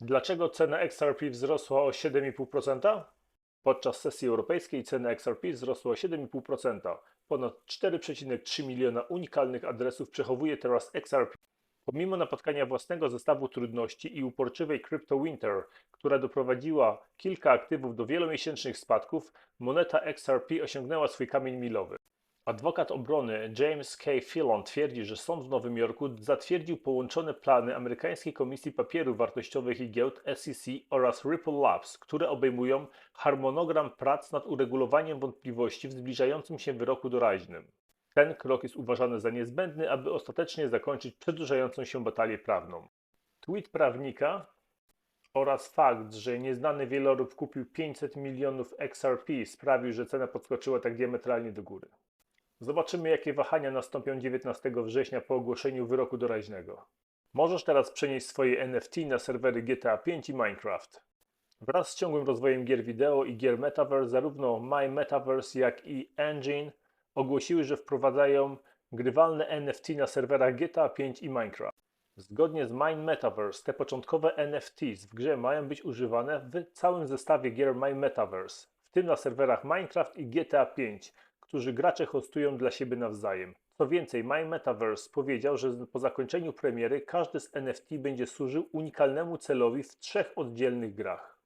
Dlaczego cena XRP wzrosła o 7,5%? Podczas sesji europejskiej cena XRP wzrosła o 7,5%. Ponad 4,3 miliona unikalnych adresów przechowuje teraz XRP. Pomimo napotkania własnego zestawu trudności i uporczywej Crypto Winter, która doprowadziła kilka aktywów do wielomiesięcznych spadków, moneta XRP osiągnęła swój kamień milowy. Adwokat obrony James K. Fillon twierdzi, że sąd w Nowym Jorku zatwierdził połączone plany amerykańskiej Komisji Papierów Wartościowych i Giełd SEC oraz Ripple Labs, które obejmują harmonogram prac nad uregulowaniem wątpliwości w zbliżającym się wyroku doraźnym. Ten krok jest uważany za niezbędny, aby ostatecznie zakończyć przedłużającą się batalię prawną. Tweet prawnika oraz fakt, że nieznany wielorób kupił 500 milionów XRP sprawił, że cena podskoczyła tak diametralnie do góry. Zobaczymy, jakie wahania nastąpią 19 września po ogłoszeniu wyroku doraźnego. Możesz teraz przenieść swoje NFT na serwery GTA 5 i Minecraft. Wraz z ciągłym rozwojem gier wideo i gier Metaverse, zarówno My Metaverse, jak i Engine ogłosiły, że wprowadzają grywalne NFT na serwerach GTA 5 i Minecraft. Zgodnie z My Metaverse, te początkowe NFTs w grze mają być używane w całym zestawie gier My Metaverse, w tym na serwerach Minecraft i GTA 5, którzy gracze hostują dla siebie nawzajem. Co więcej, My Metaverse powiedział, że po zakończeniu premiery każdy z NFT będzie służył unikalnemu celowi w trzech oddzielnych grach.